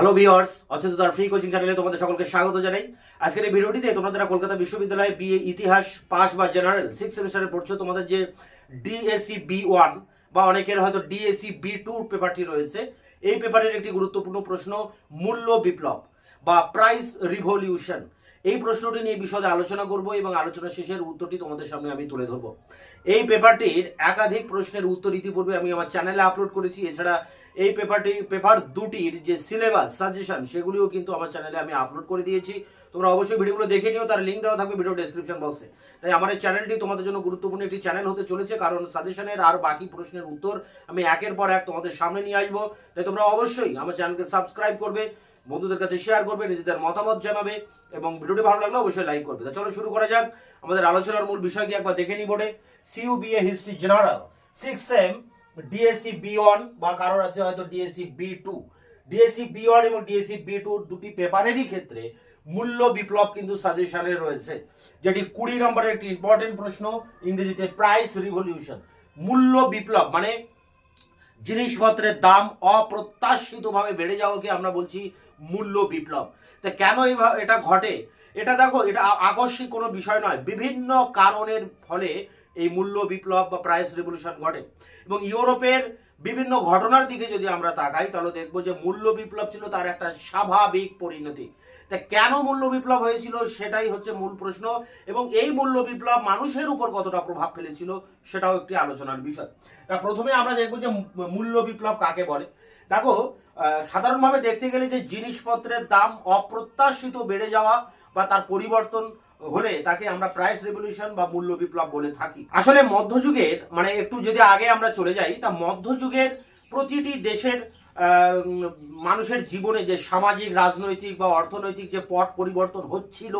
Hello viewers অচেতনার free coaching চ্যানেলে তোমাদের সকলকে স্বাগত জানাই। আজকের এই ভিডিওটিতে তোমরা যারা কলকাতা বিশ্ববিদ্যালয়ে বিএ ইতিহাস পাস বা জেনারেল সিক্স সেমিস্টারে পড়ছো, তোমাদের যে ডিএসসি বি ওয়ান বা অনেকের হয়তো ডিএসসি বি টু পেপারটি রয়েছে, এই পেপারের একটি গুরুত্বপূর্ণ প্রশ্ন, মূল্য বিপ্লব বা প্রাইস রিভলিউশন এই প্রশ্নটি নিয়ে বিশদে আলোচনা করব এবং আলোচনা শেষের উত্তরটি তোমাদের সামনে আমি তুলে ধরবো। এই পেপারটির একাধিক প্রশ্নের উত্তর ইতিপূর্বে আমি আমার চ্যানেলে আপলোড করেছি, এছাড়া এই পেপারটি পেপার দুটির যে সিলেবাস সাজেশন সেগুলিও কিন্তু আমার চ্যানেলে আমি আপলোড করে দিয়েছি। তোমরা অবশ্যই ভিডিওগুলো দেখে নিও, তার লিঙ্ক দেওয়া থাকবে ভিডিও ডেসক্রিপশন বক্সে তাই আমার এই চ্যানেলটি তোমাদের জন্য গুরুত্বপূর্ণ একটি চ্যানেল হতে চলেছে, কারণ সাজেশনের আর বাকি প্রশ্নের উত্তর আমি একের পর এক তোমাদের সামনে নিয়ে আসব। তাই তোমরা অবশ্যই আমার চ্যানেলকে সাবস্ক্রাইব করবে, বন্ধুদের কাছে শেয়ার করবে, নিজেদের মতামত জানাবে এবং ভিডিওটি ভালো লাগলে অবশ্যই লাইক করবে। তা চলো শুরু করা যাক। আমাদের আলোচনার মূল বিষয় কি একবার দেখে নি বোর্ডে। CU BA history general six M DSC B one বা কারোর আছে হয়তো DSC B two DSC B one এবং ডিএসসি বি টু দুটি পেপারেরই ক্ষেত্রে মূল্য বিপ্লব কিন্তু সাজেশনে রয়েছে, যেটি কুড়ি নম্বরের একটি ইম্পর্টেন্ট প্রশ্ন, ইংরেজিতে প্রাইস রিভলিউশন মূল্য বিপ্লব মানে জিনিসপত্রের দাম অপ্রত্যাশিতভাবে বেড়ে যাওয়াকে আমরা বলছি মূল্য বিপ্লব। তা কেন এটা ঘটে? এটা দেখো, এটা আকস্মিক কোনো বিষয় নয়। বিভিন্ন কারণের ফলে এই মূল্য, বিপ্লব বা প্রাইস রেভলিউশন ঘটে। এবং ইউরোপের বিভিন্ন ঘটনার দিকে যদি আমরা তাকাই, তাহলে দেখব যে মূল্য বিপ্লব ছিল তার একটা স্বাভাবিক পরিণতি। তা কেন মূল্য বিপ্লব হয়েছিল সেটাই হচ্ছে মূল প্রশ্ন। এবং এই মূল্য বিপ্লব মানুষের উপর কতটা প্রভাব ফেলেছিল সেটাও একটি আলোচনার বিষয়। তা প্রথমে আমরা দেখব যে মূল্য বিপ্লব কাকে বলে। দেখো সাধারণভাবে দেখতে গেলে যে জিনিসপত্রের দাম অপ্রত্যাশিত বেড়ে যাওয়া বা তার পরিবর্তন হলে তাকে আমরা প্রাইস রেভলিউশন বা মূল্য বিপ্লব বলে থাকি। আসলে মধ্যযুগের মানে একটু যদি আগে আমরা চলে যাই, তা মধ্যযুগের প্রতিটি দেশের মানুষের জীবনে যে সামাজিক, রাজনৈতিক বা অর্থনৈতিক যে পট পরিবর্তন হচ্ছিল,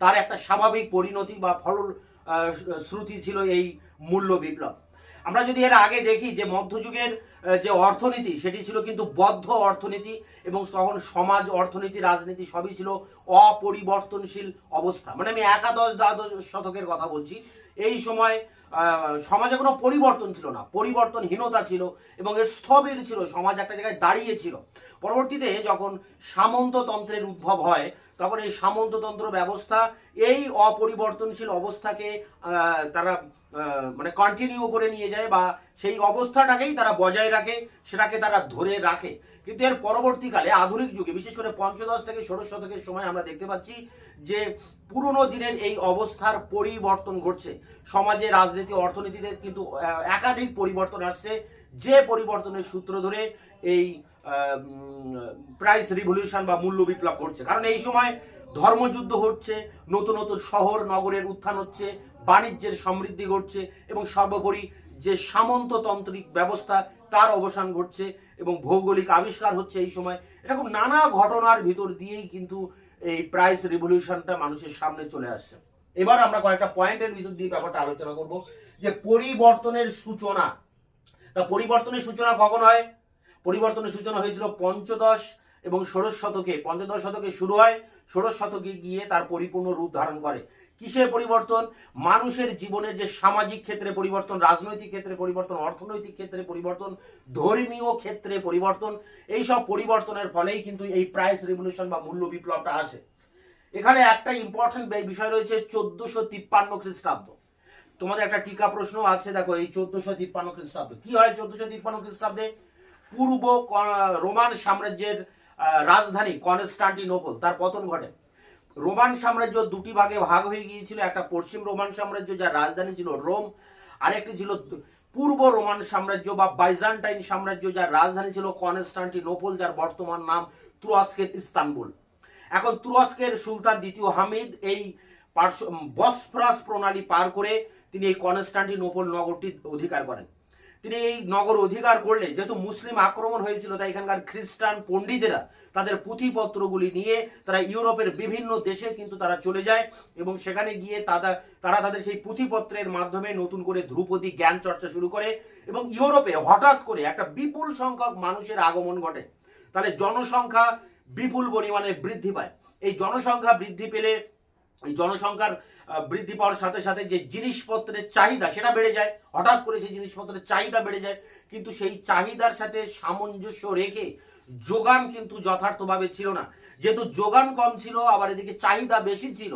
তার একটা স্বাভাবিক পরিণতি বা ফল শ্রুতি ছিল এই মূল্য বিপ্লব। আমরা যদি এর আগে দেখি যে মধ্যযুগের যে অর্থনীতি, সেটি ছিল কিন্তু বদ্ধ অর্থনীতি এবং তখন সমাজ, অর্থনীতি, রাজনীতি সবই ছিল অপরিবর্তনশীল অবস্থা। মানে আমি একাদশ, দ্বাদশ শতকের কথা বলছি। এই সময় সমাজে কোনো পরিবর্তন ছিল না। পরিবর্তনহীনতা ছিল এবং স্থবির ছিল। সমাজ একটা জায়গায় দাঁড়িয়ে ছিল। পরবর্তীতে যখন সামন্ততন্ত্রের উদ্ভব হয় তখন এই সামন্ততন্ত্র ব্যবস্থা, এই অপরিবর্তনশীল অবস্থাকে তারা মানে কন্টিনিউ করে নিয়ে যায় বা সেই অবস্থাটাকেই তারা বজায় রাখে, সেটাকে তারা ধরে রাখে। কিন্তু এর পরবর্তীকালে আধুনিক যুগে, বিশেষ করে পঞ্চদশ থেকে ষোড়শ শতকের সময় আমরা দেখতে পাচ্ছি যে পুরনো দিনের এই অবস্থার পরিবর্তন ঘটছে। সমাজে, রাজনীতি, অর্থনীতিতে কিন্তু একাধিক পরিবর্তন আসছে। যে পরিবর্তনের সূত্র ধরে এই প্রাইস রিভলিউশন বা মূল্য বিপ্লব ঘটছে। কারণ এই সময় ধর্মযুদ্ধ হচ্ছে, নতুন নতুন শহর, নগরের উত্থান হচ্ছে, বাণিজ্যের সমৃদ্ধি ঘটছে এবং সর্বোপরি যে সামন্ততান্ত্রিক ব্যবস্থা, তার অবসান ঘটছে এবং ভৌগোলিক আবিষ্কার হচ্ছে এই সময়। এরকম নানা ঘটনার ভিতর দিয়েই কিন্তু এই প্রাইস রিভলিউশনটা মানুষের সামনে চলে আসছে। এবার আমরা কয়েকটা পয়েন্টের ভিতর দিয়ে ব্যাপারটা আলোচনা করব যে পরিবর্তনের সূচনা। তা পরিবর্তনের সূচনা কখন হয়? পরিবর্তনের সূচনা হয়েছিল পঞ্চদশ এবং ষোড়শ শতকে। পঞ্চদশ শতকে শুরু হয়, ষোড়শ শতকে গিয়ে তার পরিপূর্ণ রূপ ধারণ করে। কিসের পরিবর্তন? মানুষের জীবনের যে সামাজিক ক্ষেত্রে পরিবর্তন, রাজনৈতিক ক্ষেত্রে পরিবর্তন, অর্থনৈতিক ক্ষেত্রে পরিবর্তন, ধর্মীয় ক্ষেত্রে পরিবর্তন এই সব পরিবর্তনের ফলেই কিন্তু এই প্রাইস রেভলিউশন বা মূল্য বিপ্লবটা আসে। এখানে একটা ইম্পর্টেন্ট বিষয় রয়েছে, চোদ্দশো তিপ্পান্ন খ্রিস্টাব্দ। তোমাদের একটা টিকা প্রশ্ন আছে, দেখো, এই চোদ্দশো তিপ্পান্ন খ্রিস্টাব্দ। কি হয় চোদ্দশো তিপ্পান্ন খ্রিস্টাব্দে? পূর্ব রোমান সাম্রাজ্যের রাজধানী কনস্টান্টিনোপল, তার পতন ঘটে। রোমান সাম্রাজ্য দুটি ভাগে ভাগ হয়ে গিয়েছিল, একটা পশ্চিম রোমান সাম্রাজ্য, যার রাজধানী ছিল রোম, আরেকটি ছিল পূর্ব রোমান সাম্রাজ্য বা বাইজান্টাইন সাম্রাজ্য, যার রাজধানী ছিল কনস্টান্টিনোপল, যার বর্তমান নাম তুরস্কের ইস্তানবুল। এখন তুরস্কের সুলতান দ্বিতীয় হামিদ এই বসফরাস প্রণালী পার করে তিনি এই কনস্টান্টিনোপল নগরটি অধিকার করেন। তিনি এই নগর অধিকার করলে, যেহেতু মুসলিম আক্রমণ হয়েছিল, তাই এখানকার খ্রিস্টান পণ্ডিতেরা তাদের পুঁথিপত্রগুলি নিয়ে তারা ইউরোপের বিভিন্ন দেশে কিন্তু তারা চলে যায় এবং সেখানে গিয়ে তারা তারা তাদের সেই পুঁথিপত্রের মাধ্যমে নতুন করে ধ্রুপদী জ্ঞান চর্চা শুরু করে এবং ইউরোপে হঠাৎ করে একটা বিপুল সংখ্যক মানুষের আগমন ঘটে। তাহলে জনসংখ্যা বিপুল পরিমাণে বৃদ্ধি পায়। এই জনসংখ্যা বৃদ্ধি পেলে, এই জনসংখ্যার বৃদ্ধি পাওয়ার সাথে সাথে যে জিনিসপত্রের চাহিদা সেটা বেড়ে যায়। হঠাৎ করে সেই জিনিসপত্রের চাহিদা বেড়ে যায়। কিন্তু সেই চাহিদার সাথে সামঞ্জস্য রেখে যোগান কিন্তু যথার্থভাবে ছিল না। যেহেতু যোগান কম ছিল, আবার এদিকে চাহিদা বেশি ছিল,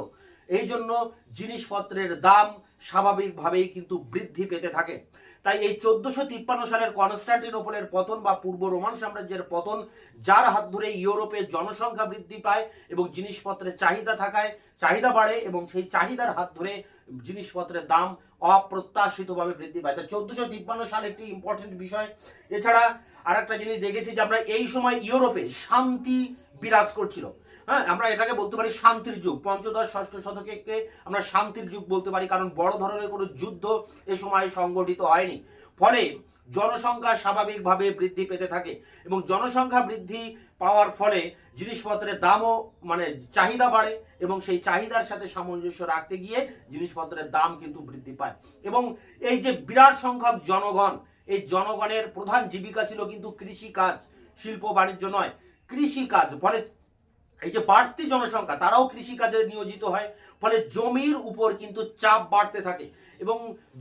এই জন্য জিনিসপত্রের দাম স্বাভাবিকভাবেই কিন্তু বৃদ্ধি পেতে থাকে। তাই এই চোদ্দশো তিপ্পান্ন সালের কনস্ট্যান্টিনোপলের পতন বা পূর্ব রোমান সাম্রাজ্যের পতন, যার হাত ধরে ইউরোপের জনসংখ্যা বৃদ্ধি পায় এবং জিনিসপত্রের চাহিদা থাকায় চাহিদা বাড়ে এবং সেই চাহিদার হাত ধরে জিনিসপত্রের দাম অপ্রত্যাশিতভাবে বৃদ্ধি পায়। তাই চোদ্দশো তিপ্পান্ন সাল একটি ইম্পর্টেন্ট বিষয়। এছাড়া আর একটা জিনিস দেখেছি যে আমরা এই সময় ইউরোপে শান্তি বিরাজ করছিল। হ্যাঁ আমরা এটাকে বলতে পারি শান্তির যুগ। পঞ্চদশ, ষষ্ঠ শতকে আমরা শান্তির যুগ বলতে পারি, কারণ বড় ধরনের কোনো যুদ্ধ এ সময় সংগঠিত হয়নি। ফলে জনসংখ্যা স্বাভাবিকভাবে বৃদ্ধি পেতে থাকে এবং জনসংখ্যা বৃদ্ধি পাওয়ার ফলে জিনিসপত্রের দামও মানে চাহিদা বাড়ে এবং সেই চাহিদার সাথে সামঞ্জস্য রাখতে গিয়ে জিনিসপত্রের দাম কিন্তু বৃদ্ধি পায়। এবং এই যে বিরাট সংখ্যক জনগণ, এই জনগণের প্রধান জীবিকা ছিল কিন্তু কৃষি কাজ শিল্প বাণিজ্য নয় কৃষি কাজ ফলে এই যে বাড়তি জনসংখ্যা, তারাও কৃষিকাজে নিয়োজিত হয়, ফলে জমির উপর কিন্তু চাপ বাড়তে থাকে এবং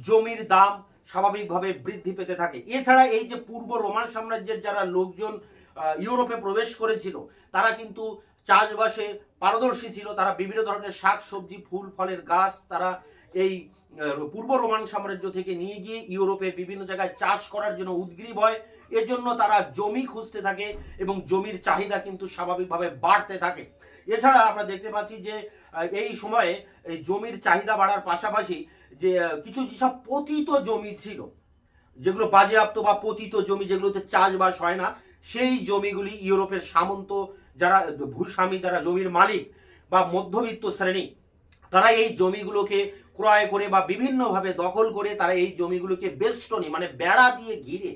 জমির দাম স্বাভাবিকভাবে বৃদ্ধি পেতে থাকে। এছাড়া এই যে পূর্ব রোমান সাম্রাজ্যের যারা লোকজন ইউরোপে প্রবেশ করেছিল, তারা কিন্তু চাষবাসে পারদর্শী ছিল, তারা বিভিন্ন ধরনের শাক সবজি ফুল, ফলের গাছ তারা এই পূর্ব রোমান সাম্রাজ্য থেকে নিয়ে গিয়ে ইউরোপে বিভিন্ন জায়গায় চাষ করার জন্য উদ্গ্রীব হয়। এজন্য তারা জমি খুঁজতে থাকে এবং জমির চাহিদা কিন্তু স্বাভাবিকভাবে বাড়তে থাকে। এছাড়া আমরা দেখতে পাচ্ছি যে এই সময়ে এই জমির চাহিদা বাড়ার পাশাপাশি যে কিছু যেসব পতিত জমি ছিল, যেগুলো বাজেয়াপ্ত বা পতিত জমি যেগুলোতে চাষবাস হয় না, সেই জমিগুলি ইউরোপের সামন্ত যারা, ভূস্বামী যারা জমির মালিক বা মধ্যবিত্ত শ্রেণি, তারা এই জমিগুলোকে ক্রয় করে বা বিভিন্নভাবে দখল করে তারা এই জমিগুলোকে বেষ্টনী মানে বেড়া দিয়ে ঘিরে,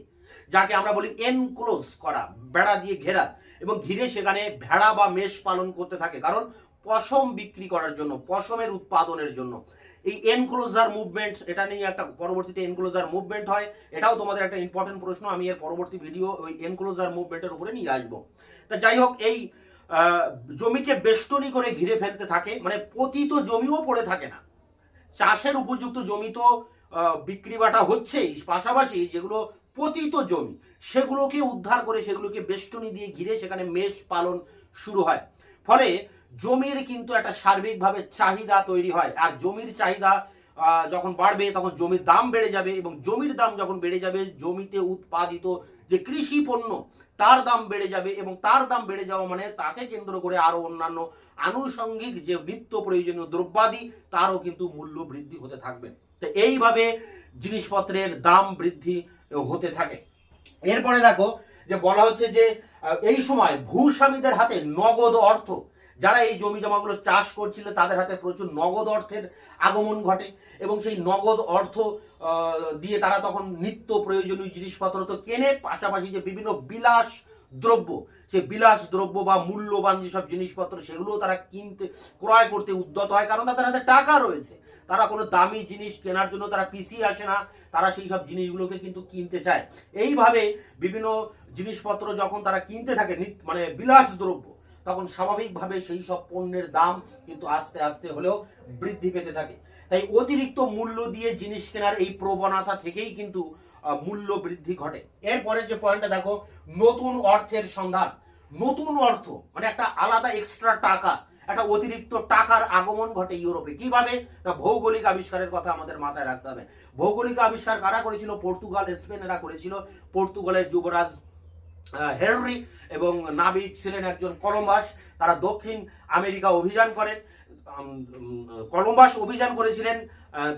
যাকে আমরা বলি এনক্লোজ করা, বেড়া দিয়ে ঘেরা এবং ঘিরে সেখানে ভেড়া বা মেষ পালন করতে থাকে। কারণ পশম বিক্রি করার জন্য, পশমের উৎপাদনের জন্য। এই এনক্লোজার মুভমেন্ট এটা নিয়ে একটা পরবর্তীতে এনক্লোজার মুভমেন্ট হয়। এটাও তোমাদের একটা ইম্পর্টেন্ট প্রশ্ন, আমি এর পরবর্তী ভিডিও ওই এনক্লোজার মুভমেন্টের উপরে নিয়ে আসব। তা যাই হোক, এই জমিকে বেষ্টনী করে ঘিরে ফেলতে থাকে মানে পতিত জমিও পড়ে থাকে না। চাষের উপযুক্ত জমি তো বিক্রি বাটা হচ্ছেই। পাশাপাশি যেগুলো পতিত জমি, সেগুলোকে উদ্ধার করে সেগুলোকে বেষ্টনী দিয়ে ঘিরে সেখানে মেষ পালন শুরু হয়। ফলে জমির কিন্তু একটা সার্বিকভাবে চাহিদা তৈরি হয়। আর জমির চাহিদা যখন বাড়বে তখন জমির দাম বেড়ে যাবে এবং জমির দাম যখন বেড়ে যাবে, জমিতে উৎপাদিত যে কৃষি পণ্য, তার দাম বেড়ে যাবে এবং তার দাম বেড়ে যাওয়া মানে তাকে কেন্দ্র করে আরও অন্যান্য আনুষঙ্গিক যে নিত্য প্রয়োজনীয় দ্রব্যাদি, তারও কিন্তু মূল্য বৃদ্ধি হতে থাকবে। তো এইভাবে জিনিসপত্রের দাম বৃদ্ধি হতে থাকে। এরপরে দেখো যে বলা হচ্ছে যে এই সময় ভূস্বামীদের হাতে নগদ অর্থ। যারা এই জমি জমাগুলো চাষ করছিল, তাদের হাতে প্রচুর নগদ অর্থের আগমন ঘটে এবং সেই নগদ অর্থ দিয়ে তারা তখন নিত্য প্রয়োজনীয় জিনিসপত্র তো কেনে, পাশাপাশি যে বিভিন্ন বিলাস দ্রব্য, সে বিলাস দ্রব্য বা মূল্যবান যেসব জিনিসপত্র সেগুলো তারা কিনতে, ক্রয় করতে উদ্যত হয়। কারণ তাদের হাতে টাকা রয়েছে। তারা কোনো দামি জিনিস কেনার জন্য তারা পিছিয়ে আসে না। তারা সেই সব জিনিসগুলোকে কিন্তু কিনতে চায়। এইভাবে বিভিন্ন জিনিসপত্র যখন তারা কিনতে থাকে মানে বিলাস দ্রব্য, তখন স্বাভাবিকভাবে সেই সব পণ্যের দাম কিন্তু আস্তে আস্তে হলেও বৃদ্ধি পেতে থাকে। তাই অতিরিক্ত মূল্য দিয়ে জিনিস কেনার এই প্রবণতা থেকেই কিন্তু মূল্য বৃদ্ধি ঘটে। এরপরের যে পয়েন্টটা দেখো, নতুন অর্থের সন্ধান। নতুন অর্থ মানে একটা আলাদা এক্সট্রা টাকা, একটা অতিরিক্ত টাকার আগমন ঘটে ইউরোপে। কীভাবে? না, ভৌগোলিক আবিষ্কারের কথা আমাদের মাথায় রাখতে হবে। ভৌগোলিক আবিষ্কার কারা করেছিল? পর্তুগাল স্পেনেরা করেছিল। পর্তুগালের যুবরাজ হেনরি এবং নাবিক ছিলেন একজন কলম্বাস। তারা দক্ষিণ আমেরিকা অভিযান করেন। কলম্বাস অভিযান করেছিলেন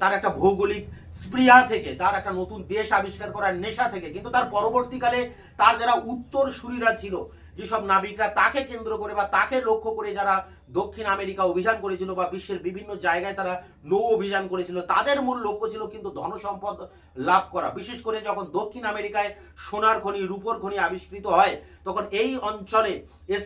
তার একটা ভৌগোলিক স্প্রিয়া থেকে, তার একটা নতুন দেশ আবিষ্কার করার নেশা থেকে। কিন্তু তার পরবর্তীকালে তার যারা উত্তর সুরীরা ছিল যেসব নাবিকরা তাকে কেন্দ্র করে বা তাকে লক্ষ্য করে যারা দক্ষিণ আমেরিকা অভিযান করেছিল বা বিশ্বের বিভিন্ন জায়গায় তারা নৌ অভিযান করেছিল, তাদের মূল লক্ষ্য ছিল কিন্তু ধনসম্পদ লাভ করা। বিশেষ করে যখন দক্ষিণ আমেরিকায় সোনার খনি, রূপর খনি আবিষ্কৃত হয়, তখন এই অঞ্চলে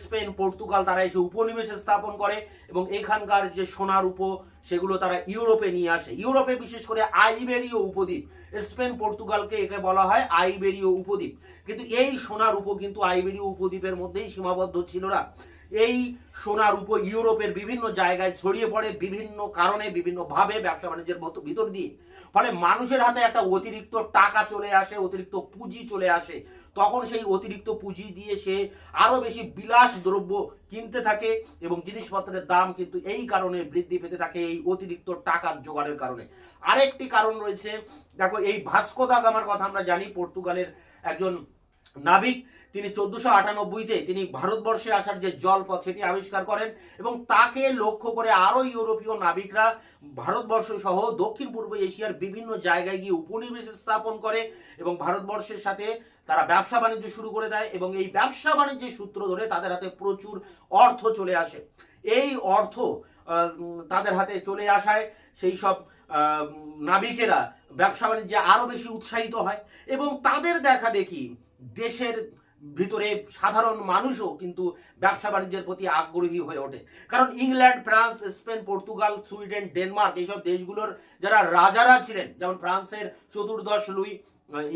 স্পেন, পর্তুগাল, তারা এসে উপনিবেশ স্থাপন করে এবং এখানকার যে সোনার উপ সেগুলো তারা ইউরোপে নিয়ে আসে। ইউরোপে বিশেষ করে আইবেরীয় উপদ্বীপ, স্পেন, পর্তুগালকে একে বলা হয় আইবেরীয় উপদ্বীপ। কিন্তু এই সোনার উপ কিন্তু আইবেরীয় উপদ্বীপের মধ্যেই সীমাবদ্ধ ছিল না। এই সোনার উপ ইউরোপের বিভিন্ন জায়গায় ছড়িয়ে পড়ে বিভিন্ন কারণে, বিভিন্নভাবে ব্যবসা বাণিজ্যের ভিতর দিয়ে ফলে মানুষের হাতে একটা অতিরিক্ত টাকা চলে আসে, অতিরিক্ত পুঁজি চলে আসে। তখন সেই অতিরিক্ত পুঁজি দিয়ে সে আরও বেশি বিলাস দ্রব্য কিনতে থাকে এবং জিনিসপত্রের দাম কিন্তু এই কারণে বৃদ্ধি পেতে থাকে এই অতিরিক্ত টাকার জোগাড়ের কারণে। আরেকটি কারণ রয়েছে, দেখো এই ভাস্কো দা গামার কথা আমরা জানি, পর্তুগালের একজন নাবিক, তিনি চোদ্দশো আটানব্বইতে তিনি ভারতবর্ষে আসার যে জলপথ সেটি আবিষ্কার করেন এবং তাকে লক্ষ্য করে আরও ইউরোপীয় নাবিকরা ভারতবর্ষ সহ দক্ষিণ পূর্ব এশিয়ার বিভিন্ন জায়গায় গিয়ে উপনিবেশ স্থাপন করে এবং ভারতবর্ষের সাথে তারা ব্যবসা বাণিজ্য শুরু করে দেয় এবং এই ব্যবসা বাণিজ্যের সূত্র ধরে তাদের হাতে প্রচুর অর্থ চলে আসে। এই অর্থ তাদের হাতে চলে আসায় সেই সব নাবিকেরা ব্যবসা বাণিজ্যে আরও বেশি উৎসাহিত হয় এবং তাদের দেখা দেখি দেশের ভিতরে সাধারণ মানুষও কিন্তু ব্যবসা বাণিজ্যের প্রতি আগ্রহী হয়ে ওঠে। কারণ England, France, Spain, Portugal, Sweden, Denmark এইসব দেশগুলোর যারা রাজারা ছিলেন, যেমন ফ্রান্সের চতুর্দশ লুই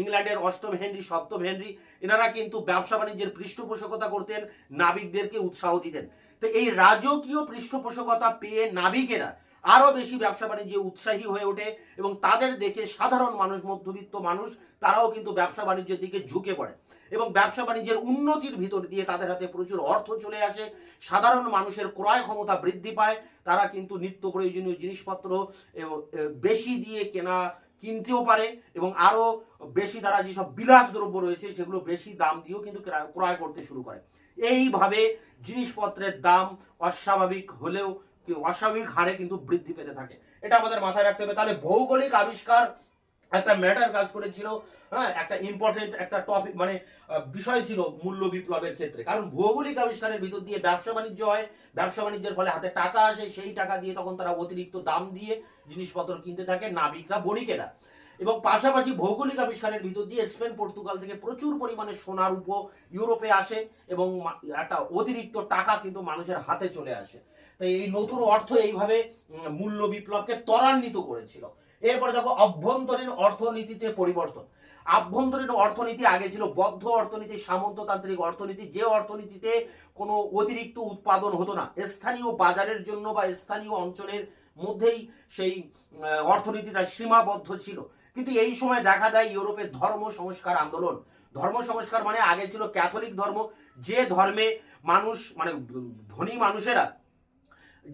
ইংল্যান্ডের অষ্টম হেনরি, সপ্তম হেনরি, এনারা কিন্তু ব্যবসা বাণিজ্যের পৃষ্ঠপোষকতা করতেন, নাবিকদেরকে উৎসাহ দিতেন। তো এই রাজকীয় পৃষ্ঠপোষকতা পেয়ে নাবিকেরা আরও বেশি ব্যবসা বাণিজ্যে উৎসাহী হয়ে ওঠে এবং তাদের দেখে সাধারণ মানুষ, মধ্যবিত্ত মানুষ, তারাও কিন্তু ব্যবসা বাণিজ্যের দিকে ঝুঁকে পড়ে এবং ব্যবসা বাণিজ্যের উন্নতির ভিতর দিয়ে তাদের হাতে প্রচুর অর্থ চলে আসে। সাধারণ মানুষের ক্রয় ক্ষমতা বৃদ্ধি পায়, তারা কিন্তু নিত্য প্রয়োজনীয় জিনিসপত্র বেশি দিয়ে কেনা কিনতেও পারে এবং আরও বেশি তারা যেসব বিলাস দ্রব্য রয়েছে, সেগুলো বেশি দাম দিয়েও কিন্তু ক্রয় করতে শুরু করে। এইভাবে জিনিসপত্রের দাম অস্বাভাবিক হলেও অস্বাভাবিক হারে কিন্তু বৃদ্ধি পেতে থাকে। এটা আমাদের মাথায় রাখতে হবে। তাহলে ভৌগোলিক আবিষ্কার একটা ম্যাটার কাজ করেছিল হ্যাঁ একটা ইম্পর্টেন্ট একটা টপিক মানে বিষয় ছিল মূল্য বিপ্লবের ক্ষেত্রে। কারণ ভৌগোলিক আবিষ্কারের ভিতর দিয়ে ব্যবসা বাণিজ্য হয়, ব্যবসা বাণিজ্যের ফলে হাতে টাকা আসে, সেই টাকা দিয়ে তখন তারা অতিরিক্ত দাম দিয়ে জিনিসপত্র কিনতে থাকে, নাবিকরা, বণিকেরা। এবং পাশাপাশি ভৌগোলিক আবিষ্কারের ভিতর দিয়ে স্পেন, পর্তুগাল থেকে প্রচুর পরিমাণে সোনার উপ ইউরোপে আসে এবং একটা অতিরিক্ত টাকা কিন্তু মানুষের হাতে চলে আসে। তাই এই নতুন অর্থ এইভাবে মূল্য বিপ্লবকে ত্বরান্বিত করেছিল। এরপরে দেখো, অভ্যন্তরীণ অর্থনীতিতে পরিবর্তন। আভ্যন্তরীণ অর্থনীতি আগে ছিল বদ্ধ অর্থনীতি, সামন্ততান্ত্রিক অর্থনীতি। যে অর্থনীতিতে কোনো অতিরিক্ত উৎপাদন হতো না, স্থানীয় বাজারের জন্য বা স্থানীয় অঞ্চলের মধ্যেই সেই অর্থনীতিটা সীমাবদ্ধ ছিল। কিন্তু এই সময় দেখা দেয় ইউরোপের ধর্ম সংস্কার আন্দোলন। ধর্ম সংস্কার মানে আগে ছিল ক্যাথলিক ধর্ম। যে ধর্মে মানুষ মানে ধনী মানুষেরা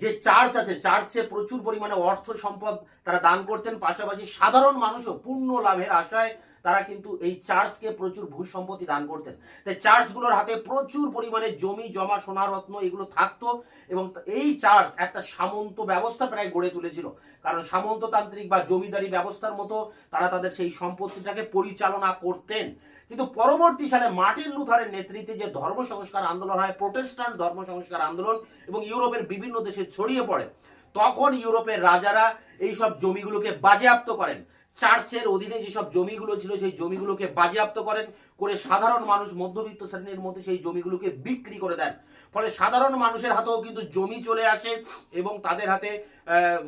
যে চার্চ আছে চার্চে প্রচুর পরিমাণে অর্থ সম্পদ তারা দান করতেন, পাশাপাশি সাধারণ মানুষও পূর্ণ লাভের আশায় তারা কিন্তু এই চার্চকে প্রচুর ভূ সম্পত্তি দান করতেন। তাই চার্চগুলোর হাতে প্রচুর পরিমাণে জমি, জমা, সোনা, রত্ন এগুলো থাকতো এবং এই চার্চ একটা সামন্ত ব্যবস্থা প্রায় গড়ে তুলেছিল। কারণ সামন্ততান্ত্রিক বা জমিদারি ব্যবস্থার মতো তারা তাদের সেই সম্পত্তিটাকে পরিচালনা করতেন। কিন্তু পরবর্তী সালে মার্টিন লুথারের নেতৃত্বে যে ধর্ম সংস্কার আন্দোলন হয় প্রোটেস্ট্যান্ট ধর্ম সংস্কার আন্দোলন এবং ইউরোপের বিভিন্ন দেশে ছড়িয়ে পড়ে, তখন ইউরোপের রাজারা এইসব জমিগুলোকে বাজেয়াপ্ত করেন। চার্চের অধীনে যেসব জমিগুলো ছিল, সেই জমিগুলোকে বাজেয়াপ্ত করেন করে সাধারণ মানুষ মধ্যবিত্ত শ্রেণির মধ্যে সেই জমিগুলোকে বিক্রি করে দেন। ফলে সাধারণ মানুষের হাতেও কিন্তু জমি চলে আসে এবং তাদের হাতে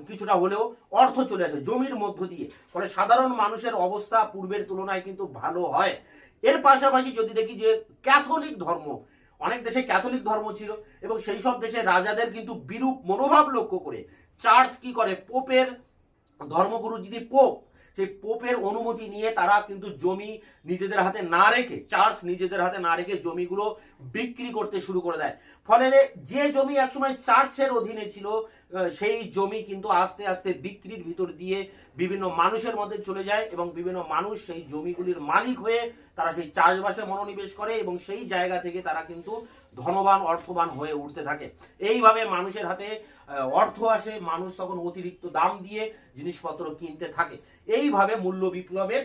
কিছুটা হলেও অর্থ চলে আসে জমির মধ্য দিয়ে। ফলে সাধারণ মানুষের অবস্থা পূর্বের তুলনায় কিন্তু ভালো হয়। এর পাশাপাশি যদি দেখি যে ক্যাথলিক ধর্ম, অনেক দেশে ক্যাথলিক ধর্ম ছিল এবং সেই সব দেশে রাজাদের কিন্তু বিরূপ মনোভাব লক্ষ্য করে চার্চ কি করে? পোপের ধর্মগুরু যিনি পোপ সেই পোপের অনুমতি নিয়ে তারা কিন্তু জমি নিজেদের হাতে না রেখে, চার্চ নিজেদের হাতে না রেখে জমিগুলো বিক্রি করতে শুরু করে দেয়। ফলে যে জমি একসময় চার্চের অধীনে ছিল সেই জমি কিন্তু আস্তে আস্তে বিক্রির ভিতর দিয়ে বিভিন্ন মানুষের মধ্যে চলে যায় এবং বিভিন্ন মানুষ সেই জমিগুলির মালিক হয়ে তারা সেই চাষবাসে মনোনিবেশ করে এবং সেই জায়গা থেকে তারা কিন্তু ধনবান, অর্থবান হয়ে উঠতে থাকে। এইভাবে মানুষের হাতে অর্থ আসে, মানুষ তখন অতিরিক্ত দাম দিয়ে জিনিসপত্র কিনতে থাকে। এইভাবে মূল্য বিপ্লবের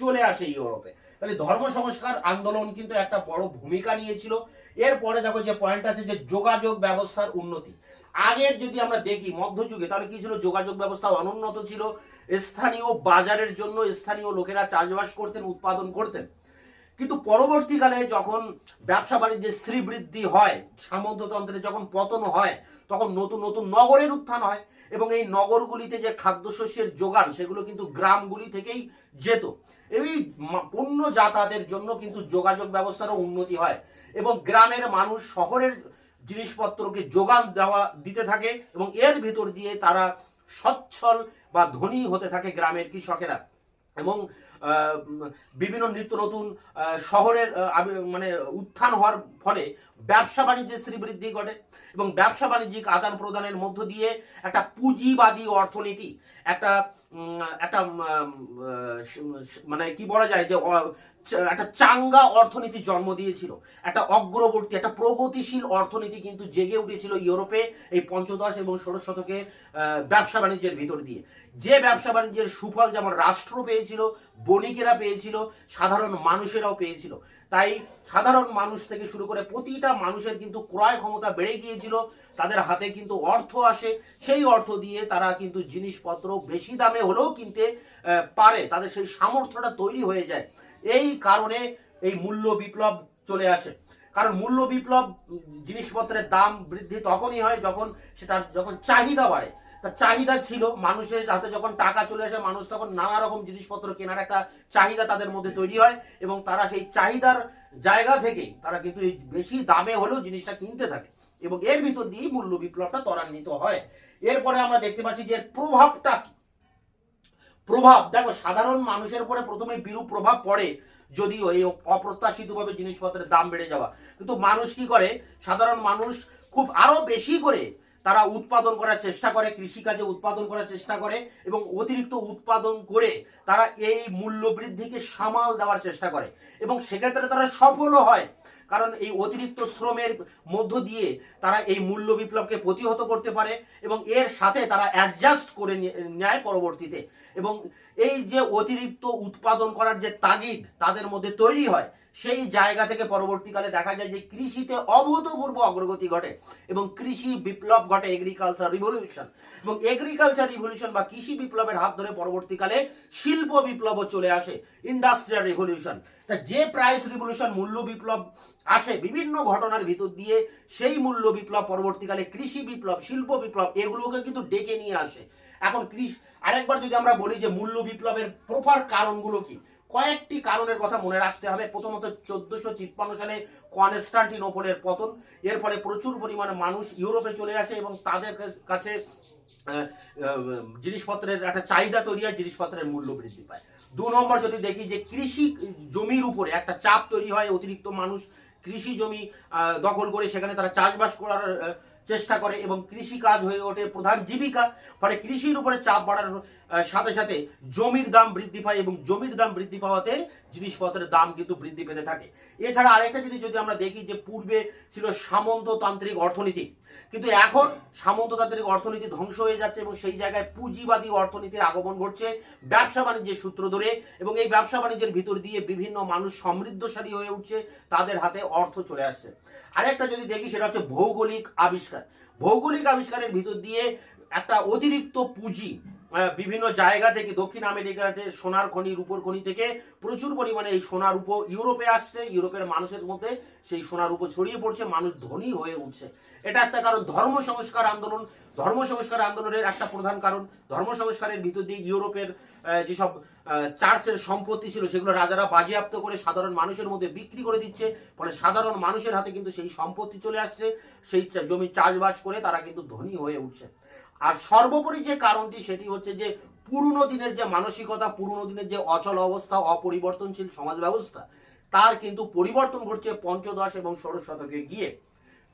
চলে আসে ইউরোপে। তাহলে ধর্ম সংস্কার আন্দোলন কিন্তু একটা বড় ভূমিকা নিয়েছিল। এরপরে দেখো যে পয়েন্ট আছে যে যোগাযোগ ব্যবস্থার উন্নতি। আগের যদি আমরা দেখি মধ্যযুগে, তাহলে কি ছিল? যোগাযোগ ব্যবস্থা অনুন্নত ছিল। স্থানীয় বাজারের জন্য স্থানীয় লোকেরা চাষবাস করতেন, উৎপাদন করতেন। কিন্তু পরবর্তীকালে যখন ব্যবসা বাণিজ্যের শ্রীবৃদ্ধি হয় সামন্ততন্ত্রে যখন পতন হয়, তখন নতুন নতুন নগরের উত্থান হয় এবং এই নগরগুলিতে যে খাদ্যশস্যের যোগান, সেগুলো কিন্তু গ্রামগুলি থেকেই যেত। এই পণ্য যাতায়াতের জন্য কিন্তু যোগাযোগ ব্যবস্থারও উন্নতি হয় এবং গ্রামের মানুষ শহরের জিনিসপত্রকে যোগান দেওয়া, দিতে থাকে এবং এর ভিতর দিয়ে তারা সচ্ছল বা ধনী হতে থাকে গ্রামের কৃষকেরা। এবং বিভিন্ন নিত্য নতুন শহরের মানে উত্থান হওয়ার ফলে ব্যবসা বাণিজ্যের শ্রীবৃদ্ধি ঘটে এবং ব্যবসা বাণিজ্যিক আদান প্রদানের মধ্য দিয়ে একটা পুঁজিবাদী অর্থনীতি, একটা একটা মানে কি বলা যায় যে একটা চাঙ্গা অর্থনীতি জন্ম দিয়েছিল। একটা অগ্রবর্তী, একটা প্রগতিশীল অর্থনীতি কিন্তু জেগে উঠেছিল ইউরোপে এই পঞ্চদশ এবং ষোড়শ শতকে ব্যবসা বাণিজ্যের ভিতর দিয়ে। যে ব্যবসা বাণিজ্যের সুফল যেমন রাষ্ট্র পেয়েছিল, বণিকেরা পেয়েছিল, সাধারণ মানুষেরাও পেয়েছিল। তাই সাধারণ মানুষ থেকে শুরু করে প্রতিটা মানুষের কিন্তু ক্রয় ক্ষমতা বেড়ে গিয়েছিল। তাদের হাতে কিন্তু অর্থ আসে। সেই অর্থ দিয়ে তারা কিন্তু জিনিসপত্র বেশি দামে হলেও কিনতে পারে। তাদের সেই সামর্থ্যটা তৈরি হয়ে যায়। এই কারণে এই মূল্য বিপ্লব চলে আসে। কারণ মূল্য বিপ্লব, জিনিসপত্রের দাম বৃদ্ধি তখনই হয় যখন সেটার যখন চাহিদা বাড়ে। তা চাহিদা ছিল, মানুষের হাতে যখন টাকা চলে আসে, মানুষ তখন নানা রকম জিনিসপত্র কেনার একটা চাহিদা তাদের মধ্যে তৈরি হয় এবং তারা সেই চাহিদার জায়গা থেকেই তারা কিন্তু এই বেশি দামে হলেও জিনিসটা কিনতে থাকে। এবং এর ভিতর দিয়েই মূল্য বিপ্লবটা ত্বরান্বিত হয়। এরপরে আমরা দেখতে পাচ্ছি যে প্রভাবটা কি? প্রভাব, দেখো, সাধারণ মানুষের উপরে প্রথমে বিরূপ প্রভাব পড়ে যদিও এই অপ্রত্যাশিতভাবে জিনিসপত্রের দাম বেড়ে যাওয়া। কিন্তু মানুষ কি করে? সাধারণ মানুষ খুব আরও বেশি করে তারা উৎপাদন করার চেষ্টা করে, কৃষিকাজে উৎপাদন করার চেষ্টা করে এবং অতিরিক্ত উৎপাদন করে তারা এই মূল্য বৃদ্ধিকে সামাল দেওয়ার চেষ্টা করে এবং সেক্ষেত্রে তারা সফলও হয়। কারণ এই অতিরিক্ত শ্রমের মধ্য দিয়ে তারা এই মূল্য বিপ্লবকে প্রতিহত করতে পারে এবং এর সাথে তারা অ্যাডজাস্ট করে নেয় পরবর্তীতে। এবং এই যে অতিরিক্ত উৎপাদন করার যে তাগিদ তাদের মধ্যে তৈরি হয় সেই জায়গা থেকে পরবর্তীকালে দেখা যায় যে কৃষিতে অভূতপূর্ব অগ্রগতি ঘটে এবং কৃষি বিপ্লব ঘটে এগ্রিকালচার রিভলিউশন এবং এগ্রিকালচার রিভলিউশন বা কৃষি বিপ্লবের হাত ধরে পরবর্তীকালে শিল্প বিপ্লবও চলে আসে ইন্ডাস্ট্রিয়াল রিভলিউশন তা যে প্রাইস রিভলিউশন মূল্য বিপ্লব আসে, বিভিন্ন ঘটনার ভিতর দিয়ে সেই মূল্য বিপ্লব পরবর্তীকালে কৃষি বিপ্লব, শিল্প বিপ্লব, এগুলোকে কিন্তু ডেকে নিয়ে আসে। এখন কৃষি আরেকবার যদি আমরা বলি যে মূল্য বিপ্লবের প্রপার কারণগুলো কি কয়েকটি কারণের কথা মনে রাখতে হবে। প্রথমত চোদ্দশো তিপ্পান্ন সালে কনস্টান্টিনোপলের পতন। এর ফলে প্রচুর পরিমাণে মানুষ ইউরোপে চলে আসে এবং তাদের কাছে জিনিসপত্রের একটা চাহিদা তৈরি হয়, জিনিসপত্রের মূল্য বৃদ্ধি পায়। দু নম্বর যদি দেখি যে কৃষি জমির উপরে একটা চাপ তৈরি হয়, অতিরিক্ত মানুষ কৃষি জমি দখল করে সেখানে তারা চাষবাস করার চেষ্টা করে এবং কৃষি কাজ হয়ে ওঠে প্রধান জীবিকা। ফলে কৃষির উপরে চাপ বাড়ার সাথে সাথে জমির দাম বৃদ্ধি পায় এবং জমির দাম বৃদ্ধি পাওয়াতে জিনিসপত্রের দাম কিন্তু বৃদ্ধি পেতে থাকে। এছাড়া আরেকটা জিনিস যদি আমরা দেখি যে পূর্বে ছিল সামন্ততান্ত্রিক অর্থনীতি, কিন্তু এখন সামন্ততান্ত্রিক অর্থনীতি ধ্বংস হয়ে যাচ্ছে এবং সেই জায়গায় পুঁজিবাদী অর্থনীতির আগমন ঘটছে ব্যবসা বাণিজ্যের সূত্র ধরে এবং এই ব্যবসা বাণিজ্যের ভিতর দিয়ে বিভিন্ন মানুষ সমৃদ্ধশালী হয়ে উঠছে, তাদের হাতে অর্থ চলে আসছে। আরেকটা যদি দেখি সেটা হচ্ছে ভৌগোলিক আবিষ্কার। ভৌগোলিক আবিষ্কারের ভিতর দিয়ে একটা অতিরিক্ত পুঁজি বিভিন্ন জায়গা থেকে, দক্ষিণ আমেরিকাতে সোনার খনি, রূপোর খনি থেকে প্রচুর পরিমাণে এই সোনার রূপো ইউরোপে আসছে। ইউরোপের মানুষের মধ্যে সেই সোনার রূপো ছড়িয়ে পড়ছে, মানুষ ধনী হয়ে উঠছে। এটা একটা কারণ। ধর্ম সংস্কার আন্দোলন, ধর্ম সংস্কার আন্দোলনের একটা প্রধান কারণ। ধর্ম সংস্কারের ভিতর দিয়ে ইউরোপের যেসব চার্চের সম্পত্তি ছিল, সেগুলো রাজারা বাজেয়াপ্ত করে সাধারণ মানুষের মধ্যে বিক্রি করে দিচ্ছে। ফলে সাধারণ মানুষের হাতে কিন্তু সেই সম্পত্তি চলে আসছে। সেই জমি চাষবাস করে তারা কিন্তু ধনী হয়ে উঠছে। আর সর্বোপরি যে কারণটি সেটি হচ্ছে যে পুরনো দিনের যে মানসিকতা, পুরনো দিনের যে অচল অবস্থা, অপরিবর্তনশীল সমাজ ব্যবস্থা, তার কিন্তু পরিবর্তন ঘটছে পঞ্চদশ এবং ষোড়শ শতকে গিয়ে।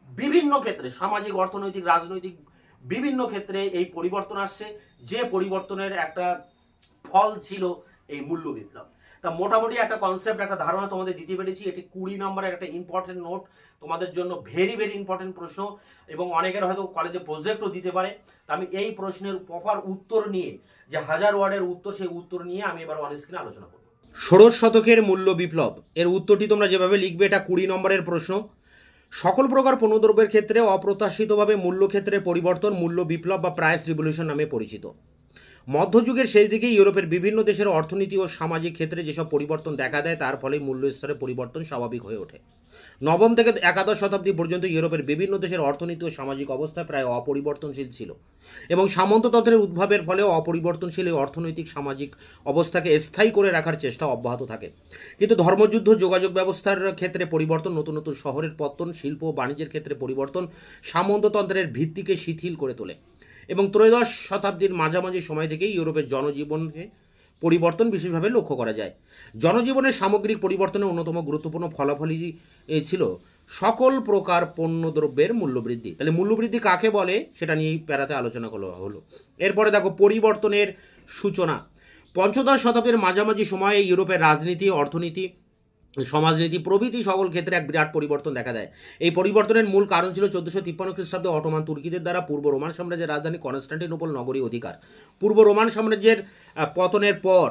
বিভিন্ন ক্ষেত্রে, সামাজিক, অর্থনৈতিক, রাজনৈতিক বিভিন্ন ক্ষেত্রে এই পরিবর্তন আসছে। যে পরিবর্তনের একটা ফল ছিল এই মূল্য বিপ্লব। তা মোটামুটি একটা কনসেপ্ট একটা ধারণা তোমাদের দিতে পেরেছি। এটি কুড়ি নম্বরের একটা ইম্পর্টেন্ট নোট তোমাদের জন্য ভেরি ভেরি ইম্পর্টেন্ট প্রশ্ন এবং অনেকের হয়তো কলেজে প্রজেক্টও দিতে পারে। তা আমি এই প্রশ্নের প্রপার উত্তর নিয়ে, যে হাজার ওয়ার্ডের উত্তর, সেই উত্তর নিয়ে আমি এবার অন স্ক্রিনে আলোচনা করব। ষোড়শ শতকের মূল্য বিপ্লব, এর উত্তরটি তোমরা যেভাবে লিখবে, এটা কুড়ি নম্বরের প্রশ্ন। সকল প্রকার পণ্যদ্রব্যের ক্ষেত্রে অপ্রত্যাশিতভাবে মূল্য ক্ষেত্রে পরিবর্তন, মূল্য বিপ্লব বা প্রাইস রিভলিউশন নামে পরিচিত। মধ্যযুগের শেষ দিকে ইউরোপের বিভিন্ন দেশের অর্থনীতি ও সামাজিক ক্ষেত্রে যেসব পরিবর্তন দেখা দেয়, তার ফলে মূল্যস্তরে পরিবর্তন স্বাভাবিক হয়ে ওঠে। নবম থেকে একাদশ শতাব্দী পর্যন্ত ইউরোপের বিভিন্ন দেশের অর্থনীতি ও সামাজিক অবস্থা প্রায় অপরিবর্তনশীল ছিল এবং সামন্ততন্ত্রের উদ্ভাবের ফলেও অপরিবর্তনশীল এই অর্থনৈতিক সামাজিক অবস্থাকে স্থায়ী করে রাখার চেষ্টা অব্যাহত থাকে। কিন্তু ধর্মযুদ্ধ, যোগাযোগ ব্যবস্থার ক্ষেত্রে পরিবর্তন, নতুন নতুন শহরের পত্তন, শিল্প ও বাণিজ্যের ক্ষেত্রে পরিবর্তন সামন্ততন্ত্রের ভিত্তিকে শিথিল করে তোলে। এবং ত্রয়োদশ শতাব্দীর মাঝামাঝি সময় থেকেই ইউরোপের জনজীবনকে পরিবর্তন বিশেষভাবে লক্ষ্য করা যায়। জনজীবনের সামগ্রিক পরিবর্তনের অন্যতম গুরুত্বপূর্ণ ফলাফলই ছিল সকল প্রকার পণ্যদ্রব্যের মূল্যবৃদ্ধি। তাহলে মূল্যবৃদ্ধি কাকে বলে? সেটা নিয়েই প্যারাতে আলোচনা করা হলো। এরপরে দেখো পরিবর্তনের সূচনা। পঞ্চদশ শতাব্দীর মাঝামাঝি সময়ে ইউরোপের রাজনীতি, অর্থনীতি সমাজনীতি, প্রভৃতি সকল ক্ষেত্রে এক বিরাট পরিবর্তন দেখা দেয়। এই পরিবর্তনের মূল কারণ ছিল চোদ্দশো তিপ্পান্ন খ্রিস্টাব্দে অটোমান তুর্কিদের দ্বারা পূর্ব রোমান সাম্রাজ্যের রাজধানী কনস্টান্টিনোপল নগরী অধিকার। পূর্ব রোমান সাম্রাজ্যের পতনের পর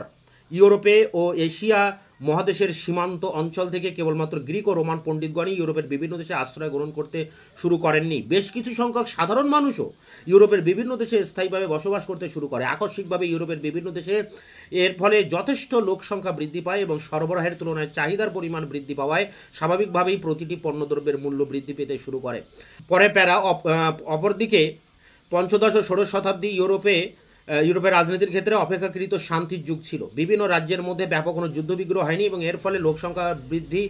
ইউরোপে ও এশিয়া মহাদেশের সীমান্ত অঞ্চল থেকে কেবলমাত্র গ্রিক ও রোমান পণ্ডিতগণই ইউরোপের বিভিন্ন দেশে আশ্রয় গ্রহণ করতে শুরু করেননি। বেশ কিছু সংখ্যক সাধারণ মানুষও ইউরোপের বিভিন্ন দেশে স্থায়ীভাবে বসবাস করতে শুরু করে। আকস্মিকভাবে ইউরোপের বিভিন্ন দেশে এর ফলে যথেষ্ট লোক সংখ্যা বৃদ্ধি পায় এবং সরবরাহের তুলনায় চাহিদার পরিমাণ বৃদ্ধি পাওয়ায় স্বাভাবিকভাবেই প্রতিটি পণ্যদ্রব্যের মূল্য বৃদ্ধি পেতে শুরু করে। পরে প্যারা, অপ- অপরদিকে পঞ্চদশ ও ষোড়শ শতাব্দী ইউরোপে ইউরোপের রাজনীতির ক্ষেত্রে অপেক্ষাকৃত শান্তির যুগ ছিল। বিভিন্ন রাজ্যের মধ্যে ব্যাপক কোনো যুদ্ধবিগ্রহ হয়নি এবং এর ফলে লোকসংখ্যা বৃদ্ধি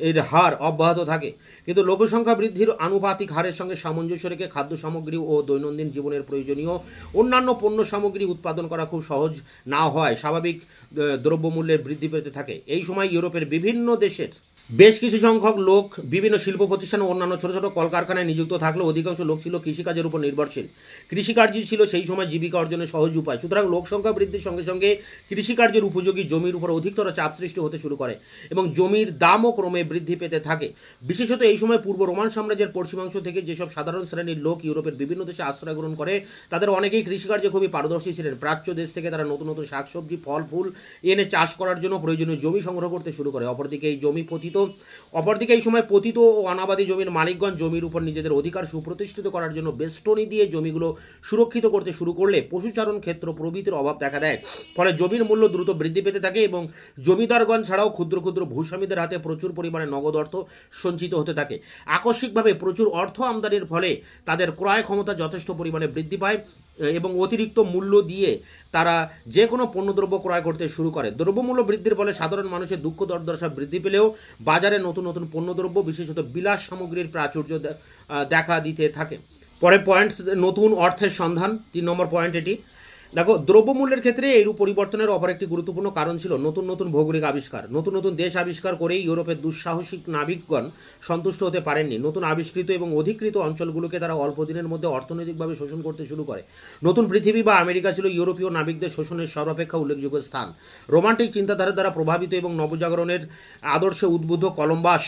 এর হার অব্যাহত থাকে। কিন্তু লোকসংখ্যা বৃদ্ধির আনুপাতিক হারের সঙ্গে সামঞ্জস্য রেখে খাদ্য সামগ্রী ও দৈনন্দিন জীবনের প্রয়োজনীয় অন্যান্য পণ্য সামগ্রী উৎপাদন করা খুব সহজ না হওয়ায় স্বাভাবিক দ্রব্যমূল্যের বৃদ্ধি পেতে থাকে। এই সময় ইউরোপের বিভিন্ন দেশের বেশ কিছু সংখ্যক লোক, বিভিন্ন শিল্প প্রতিষ্ঠান ও অন্যান্য ছোট ছোট কলকারখানায় নিযুক্ত থাকলেও অধিকাংশ লোক ছিল কৃষিকাজের উপর নির্ভরশীল। কৃষিকার্যই ছিল সেই সময় জীবিকা অর্জনের সহজ উপায়। সুতরাং লোক সংখ্যা বৃদ্ধির সঙ্গে সঙ্গে কৃষিকার্যের উপযোগী জমির উপর অধিকতর চাপ সৃষ্টি হতে শুরু করে এবং জমির দামও ক্রমে বৃদ্ধি পেতে থাকে। বিশেষত এই সময় পূর্ব রোমান সাম্রাজ্যের পশ্চিমাংশ থেকে যেসব সাধারণ শ্রেণির লোক ইউরোপের বিভিন্ন দেশে আশ্রয় গ্রহণ করে, তাদের অনেকেই কৃষিকার্যে খুবই পারদর্শী ছিলেন। প্রাচ্য দেশ থেকে তারা নতুন নতুন শাকসবজি, ফল, ফুল এনে চাষ করার জন্য প্রয়োজনীয় জমি সংগ্রহ করতে শুরু করে। অপরদিকে এই জমি পতিত অপরদিকে এই সময় পতিত ও অনাবাদী জমির মালিকগণ জমির উপর নিজেদের অধিকার সুপ্রতিষ্ঠিত করার জন্য বেষ্টনী দিয়ে জমিগুলো সুরক্ষিত করতে শুরু করলে পশুচারণ ক্ষেত্র প্রভৃতির অভাব দেখা দেয়। ফলে জমির মূল্য দ্রুত বৃদ্ধি পেতে থাকে এবং জমিদারগণ ছাড়াও ক্ষুদ্র ক্ষুদ্র ভূস্বামীদের হাতে প্রচুর পরিমাণে নগদ অর্থ সঞ্চিত হতে থাকে। আকস্মিকভাবে প্রচুর অর্থ আমদানির ফলে তাদের ক্রয় ক্ষমতা যথেষ্ট পরিমাণে বৃদ্ধি পায়। এবং অতিরিক্ত মূল্য দিয়ে তারা যে কোনো পণ্যদ্রব্য ক্রয় করতে শুরু করে। দ্রব্যমূল্য বৃদ্ধির ফলে সাধারণ মানুষের দুঃখ দরদশা বৃদ্ধি পেলেও বাজারে নতুন নতুন পণ্যদ্রব্য, বিশেষত বিলাস সামগ্রীর প্রাচুর্য দেখা দিতে থাকে। পরে পয়েন্ট নতুন অর্থের সন্ধান, তিন নম্বর পয়েন্ট এটি। দেখো, দ্রব্যমূল্যের ক্ষেত্রে এইরূপ পরিবর্তনের অপর একটি গুরুত্বপূর্ণ কারণ ছিল নতুন নতুন ভৌগোলিক আবিষ্কার। নতুন নতুন দেশ আবিষ্কার করেই ইউরোপের দুঃসাহসিক নাবিকগণ সন্তুষ্ট হতে পারেননি। নতুন আবিষ্কৃত এবং অধিকৃত অঞ্চলগুলোকে তারা অল্প দিনের মধ্যে অর্থনৈতিকভাবে শোষণ করতে শুরু করে। নতুন পৃথিবী বা আমেরিকা ছিল ইউরোপীয় নাবিকদের শোষণের সর্বাপেক্ষা উল্লেখযোগ্য স্থান। রোমান্টিক চিন্তাধারা দ্বারা প্রভাবিত এবং নবজাগরণের আদর্শে উদ্বুদ্ধ কলম্বাস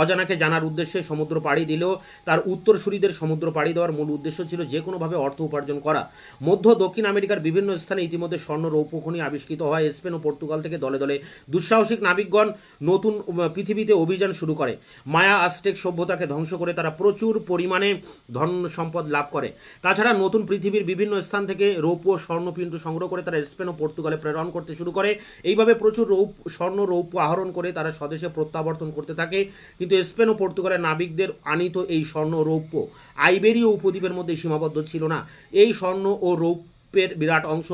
অজানাকে জানার উদ্দেশ্যে সমুদ্র পাড়ি দিলেও তার উত্তরসূরিদের সমুদ্র পাড়ি দেওয়ার মূল উদ্দেশ্য ছিল যে কোনোভাবে অর্থ উপার্জন করা। মধ্য দক্ষিণ আমেরিকার বিভিন্ন স্থানে ইতিমধ্যে স্বর্ণ রৌপ্য খনি আবিষ্কৃত হয়। স্পেন ও পর্তুগাল থেকে দলে দলে দুঃসাহসিক নাবিকগণ নতুন পৃথিবীতে অভিযান শুরু করে। মায়া আস্টেক সভ্যতাকে ধ্বংস করে তারা প্রচুর পরিমাণে ধন সম্পদ লাভ করে। তাছাড়া নতুন পৃথিবীর বিভিন্ন স্থান থেকে রৌপ্য স্বর্ণ পিন্টু সংগ্রহ করে তারা স্পেন ও পর্তুগালে প্রেরণ করতে শুরু করে। এইভাবে প্রচুর রৌপ স্বর্ণ রৌপ্য আহরণ করে তারা স্বদেশে প্রত্যাবর্তন করতে থাকে। কিন্তু স্পেন ও পর্তুগালের নাবিকদের আনিত এই স্বর্ণ রৌপ্য আইবেরীয় উপদ্বীপের মধ্যে সীমাবদ্ধ ছিল না। এই স্বর্ণ ও রৌপ্যের বিরাট অংশ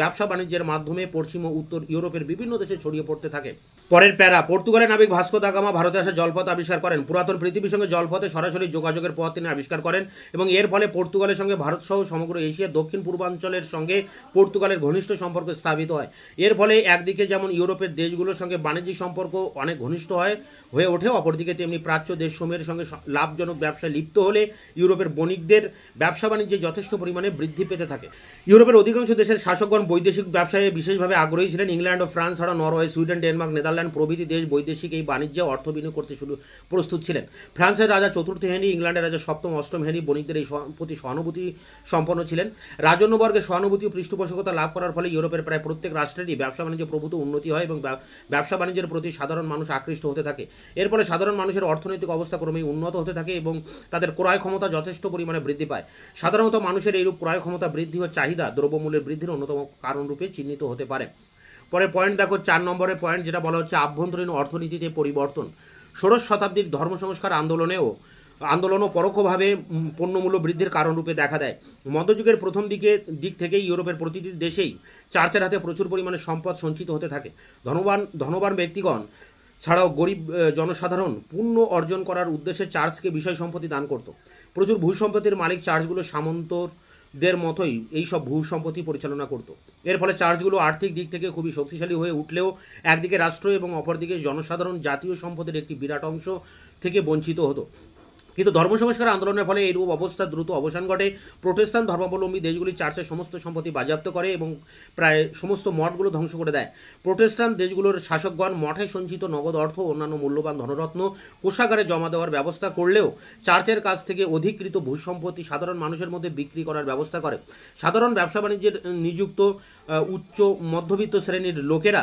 ব্যবসা বাণিজ্যের মাধ্যমে পশ্চিম ও উত্তর ইউরোপের বিভিন্ন দেশে ছড়িয়ে পড়তে থাকে। পরের প্যারা, পর্তুগালের নাবিক ভাস্কো দাগামা ভারতে আসা জলপথ আবিষ্কার করেন। পুরাতন পৃথিবীর সঙ্গে জলপথে সরাসরি যোগাযোগের পথ তিনি আবিষ্কার করেন এবং এর ফলে পর্তুগালের সঙ্গে ভারত সহ সমগ্র এশিয়ার দক্ষিণ পূর্বাঞ্চলের সঙ্গে পর্তুগালের ঘনিষ্ঠ সম্পর্ক স্থাপিত হয়। এর ফলে একদিকে যেমন ইউরোপের দেশগুলোর সঙ্গে বাণিজ্যিক সম্পর্ক অনেক ঘনিষ্ঠ হয়, হয়ে ওঠে, অপরদিকে তেমনি প্রাচ্য দেশসমূহের সঙ্গে লাভজনক ব্যবসায় লিপ্ত হলে ইউরোপের বণিকদের ব্যবসা বাণিজ্যে যথেষ্ট পরিমাণে বৃদ্ধি পেতে থাকে। ইউরোপের অধিকাংশ দেশের শাসকগণ বৈদেশিক ব্যবসায়ে বিশেষভাবে আগ্রহী ছিলেন। ইংল্যান্ড ও ফ্রান্স ছাড়া Norway, Sweden, Denmark, Netherland Netherland প্রভৃতি দেশ বৈদেশিক এই বাণিজ্যে অর্থ বিনিয়োগ করতে শুরু, প্রস্তুত ছিলেন। ফ্রান্সের রাজা চতুর্থ হেনরি, ইংল্যান্ডের রাজা সপ্তম, অষ্টম হেনরি বণিকদের এই প্রতি সহানুভূতি সম্পন্ন ছিলেন। রাজন্যবর্গের সহানুভূতি ও পৃষ্ঠপোষকতা লাভ করার ফলে ইউরোপের প্রায় প্রত্যেক রাষ্ট্রেরই ব্যবসা বাণিজ্য প্রভূত উন্নতি হয় এবং ব্যবসা বাণিজ্যের প্রতি সাধারণ মানুষ আকৃষ্ট হতে থাকে। এর ফলে সাধারণ মানুষের অর্থনৈতিক অবস্থা ক্রমেই উন্নত হতে থাকে এবং তাদের ক্রয় ক্ষমতা যথেষ্ট পরিমাণে বৃদ্ধি পায়। সাধারণত মানুষের এইরূপ ক্রয় ক্ষমতা বৃদ্ধি ও চাহিদা দ্রব্যমূল্যের বৃদ্ধির অন্যতম কারণ রূপে চিহ্নিত হতে পারে। পরের পয়েন্ট দেখো, চার নম্বরের পয়েন্ট যেটা বলা হচ্ছে আভ্যন্তরীণ অর্থনীতিতে পরিবর্তন। ষোড়শ শতাব্দীর ধর্ম সংস্কার আন্দোলনেও, আন্দোলনও পরোক্ষভাবে পণ্যমূল্য বৃদ্ধির কারণরূপে দেখা দেয়। মধ্যযুগের প্রথম দিকে, দিক থেকেই ইউরোপের প্রতিটি দেশেই চার্চের হাতে প্রচুর পরিমাণে সম্পদ সঞ্চিত হতে থাকে। ধনবান ধনবান ব্যক্তিগণ ছাড়াও গরিব জনসাধারণ পুণ্য অর্জন করার উদ্দেশ্যে চার্চকে বিষয় সম্পত্তি দান করত। প্রচুর ভূ সম্পত্তির মালিক চার্চগুলো সামন্তদের মতোই এই সব ভূ সম্পত্তি পরিচালনা করত। এর ফলে চার্চগুলো আর্থিক দিক থেকে খুবই শক্তিশালী হয়ে উঠলেও একদিকে রাষ্ট্র এবং অপরদিকে জনসাধারণ জাতীয় সম্পদের একটি বিরাট অংশ থেকে বঞ্চিত হতো। কিন্তু ধর্ম সংস্কার আন্দোলনের ফলে এরূপ অবস্থা দ্রুত অবসান ঘটে। প্রোটেস্তান ধর্মাবলম্বী দেশগুলি চার্চের সমস্ত সম্পত্তি বাজেয়াপ্ত করে এবং প্রায় সমস্ত মঠগুলো ধ্বংস করে দেয়। প্রোটেস্টান দেশগুলোর শাসকগণ মঠে সঞ্চিত নগদ অর্থ অন্যান্য মূল্যবান ধনরত্ন কোষাগারে জমা দেওয়ার ব্যবস্থা করলেও চার্চের কাছ থেকে অধিকৃত ভূসম্পত্তি সাধারণ মানুষের মধ্যে বিক্রি করার ব্যবস্থা করে। সাধারণ ব্যবসা বাণিজ্যের নিযুক্ত উচ্চ, মধ্যবিত্ত শ্রেণির লোকেরা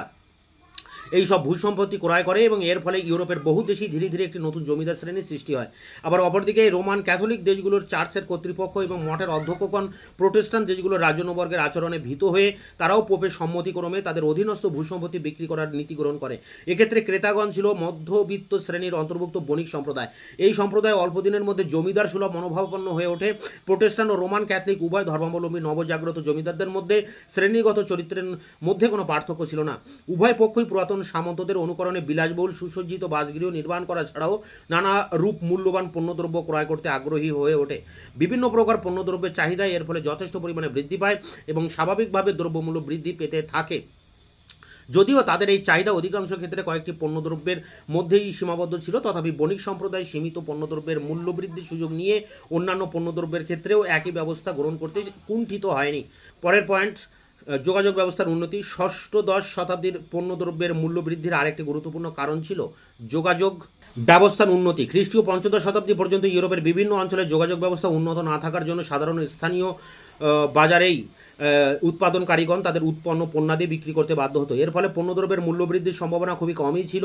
এই সব ভূসম্পত্তি ক্রয় করে এবং এর ফলে ইউরোপের বহু দেশেই ধীরে ধীরে একটি নতুন জমিদার শ্রেণির সৃষ্টি হয়। আবার অপরদিকে রোমান ক্যাথলিক দেশগুলোর চার্চের কর্তৃপক্ষ এবং মঠের অধ্যক্ষগণ প্রোটেস্টান্ট দেশগুলোর রাজনবর্গের আচরণে ভীত হয়ে তারাও পোপের সম্মতিক্রমে তাদের অধীনস্থ ভূসম্পত্তি বিক্রি করার নীতি গ্রহণ করে। এক্ষেত্রে ক্রেতাগণ ছিল মধ্যবিত্ত শ্রেণির অন্তর্ভুক্ত বণিক সম্প্রদায়। এই সম্প্রদায় অল্প দিনের মধ্যে জমিদার সুলভ মনোভাবাপন্ন হয়ে ওঠে। প্রোটেস্টান্ট ও রোমান ক্যাথলিক উভয় ধর্মাবলম্বী নবজাগ্রত জমিদারদের মধ্যে শ্রেণীগত চরিত্রের মধ্যে কোনো পার্থক্য ছিল না। উভয় পক্ষই পুরাতন সামন্তদের অনুকরণে বিলাসবহুল সুসজ্জিত বাসগৃহ নির্মাণ করা ছাড়াও নানা রূপ মূল্যবান পণ্যদ্রব্য ক্রয় করতে আগ্রহী হয়ে ওঠে। বিভিন্ন প্রকার পণ্যদ্রব্যের চাহিদা এর ফলে যথেষ্ট পরিমাণে বৃদ্ধি পায় এবং স্বাভাবিকভাবে দ্রব্যমূল্য বৃদ্ধি পেতে থাকে। যদিও তাদের এই চাহিদা অধিকাংশ ক্ষেত্রে কয়েকটি পণ্যদ্রব্যের মধ্যেই সীমাবদ্ধ ছিল, তথাপি বণিক সম্প্রদায় সীমিত পণ্যদ্রব্যের মূল্য বৃদ্ধির সুযোগ নিয়ে অন্যান্য পণ্যদ্রব্যের ক্ষেত্রেও একই ব্যবস্থা গ্রহণ করতে কুণ্ঠিত হয়নি। পরের পয়েন্ট যোগাযোগ ব্যবস্থার উন্নতি। ষষ্ঠ দশ শতাব্দীর পণ্যদ্রব্যের মূল্য বৃদ্ধির আরেকটি গুরুত্বপূর্ণ কারণ ছিল যোগাযোগ ব্যবস্থার উন্নতি। খ্রিস্টীয় পঞ্চদশ শতাব্দী পর্যন্ত ইউরোপের বিভিন্ন অঞ্চলে যোগাযোগ ব্যবস্থা উন্নত না থাকার জন্য সাধারণ স্থানীয় বাজারেই উৎপাদনকারীগণ তাদের উৎপন্ন পণ্যাদি বিক্রি করতে বাধ্য হতো। এর ফলে পণ্যদ্রব্যের মূল্য বৃদ্ধির সম্ভাবনা খুবই কমই ছিল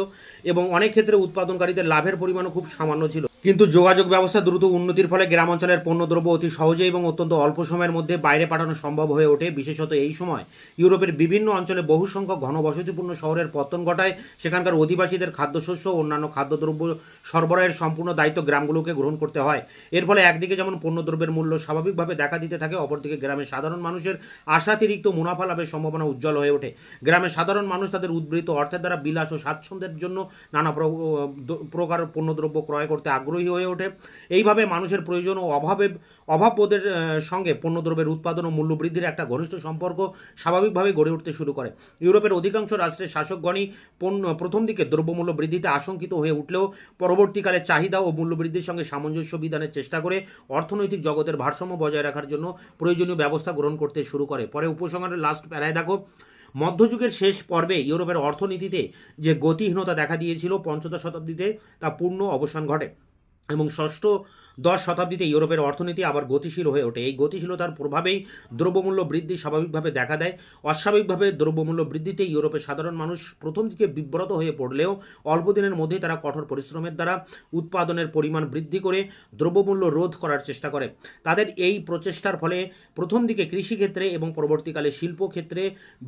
এবং অনেক ক্ষেত্রে উৎপাদনকারীদের লাভের পরিমাণও খুব সামান্য ছিল। কিন্তু যোগাযোগ ব্যবস্থা দ্রুত উন্নতির ফলে গ্রাম অঞ্চলের পণ্যদ্রব্য অতি সহজে এবং অত্যন্ত অল্প সময়ের মধ্যে বাইরে পাঠানো সম্ভব হয়ে ওঠে। বিশেষত এই সময় ইউরোপের বিভিন্ন অঞ্চলে বহু সংখ্যক ঘনবসতিপূর্ণ শহরের পতন ঘটায়। সেখানকার অধিবাসীদের খাদ্যশস্য ও অন্যান্য খাদ্যদ্রব্য সরবরাহের সম্পূর্ণ দায়িত্ব গ্রামগুলোকে গ্রহণ করতে হয়। এর ফলে একদিকে যেমন পণ্যদ্রব্যের মূল্য স্বাভাবিকভাবে দেখা দিতে থাকে, অপরদিকে গ্রামের সাধারণ মানুষের আশাতিরিক্ত মুনাফা লাভের সম্ভাবনা উজ্জ্বল হয়ে ওঠে। গ্রামের সাধারণ মানুষ তাদের উদ্বৃত্ত অর্থের দ্বারা বিলাস ও স্বাচ্ছন্দ্যের জন্য নানা প্রকার পণ্যদ্রব্য ক্রয় করতে আগ্রহী হয়ে ওঠে। এইভাবে মানুষের প্রয়োজন ও অভাবে, অভাববোধের সঙ্গে পণ্যদ্রব্যের উৎপাদন ও মূল্য বৃদ্ধির একটা ঘনিষ্ঠ সম্পর্ক স্বাভাবিকভাবে গড়ে উঠতে শুরু করে। ইউরোপের অধিকাংশ রাষ্ট্রের শাসকগণই পণ্য, প্রথম দিকে দ্রব্যমূল্য বৃদ্ধিতে আশঙ্কিত হয়ে উঠলেও পরবর্তীকালে চাহিদা ও মূল্য বৃদ্ধির সঙ্গে সামঞ্জস্য বিধানের চেষ্টা করে অর্থনৈতিক জগতের ভারসাম্য বজায় রাখার জন্য প্রয়োজনীয় ব্যবস্থা গ্রহণ করতে শুরু করে। পরে উপসংহারের লাস্ট প্যারায় দেখো, মধ্যযুগের শেষ পর্বে ইউরোপের অর্থনীতিতে যে গতিহীনতা দেখা দিয়েছিল পঞ্চদশ শতাব্দীতে তা পূর্ণ অবসান ঘটে। এবং ষষ্ঠ দশ শতাব্দীতে ইউরোপের অর্থনীতি আবার গতিশীল হয়ে ওঠে। এই গতিশীলতার প্রভাবেই দ্রব্যমূল্য বৃদ্ধি স্বাভাবিকভাবে দেখা দেয়। অস্বাভাবিকভাবে দ্রব্যমূল্য বৃদ্ধিতে ইউরোপের সাধারণ মানুষ প্রথম দিকে বিব্রত হয়ে পড়লেও অল্প দিনের মধ্যেই তারা কঠোর পরিশ্রমের দ্বারা উৎপাদনের পরিমাণ বৃদ্ধি করে দ্রব্যমূল্য রোধ করার চেষ্টা করে। তাদের এই প্রচেষ্টার ফলে প্রথম দিকে কৃষিক্ষেত্রে এবং পরবর্তীকালে শিল্পক্ষেত্রে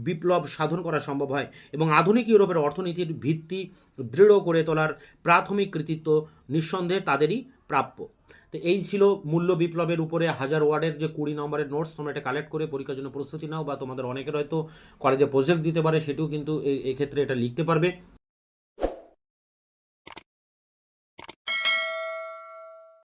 বিপ্লব সাধন করা সম্ভব হয় এবং আধুনিক ইউরোপের অর্থনীতির ভিত্তি দৃঢ় করে তোলার প্রাথমিক কৃতিত্ব নিঃসন্দেহে তাদেরই প্রাপ্য। তো এই ছিল মূল্য বিপ্লবের উপরে হাজার ওয়ার্ডের যে কুড়ি নম্বরের নোটস তোমরা এটা কালেক্ট করে পরীক্ষার জন্য প্রস্তুতি নাও বা তোমাদের অনেকের হয়তো কলেজে প্রজেক্ট দিতে পারে, সেটিও কিন্তু এক্ষেত্রে এটা লিখতে পারবে।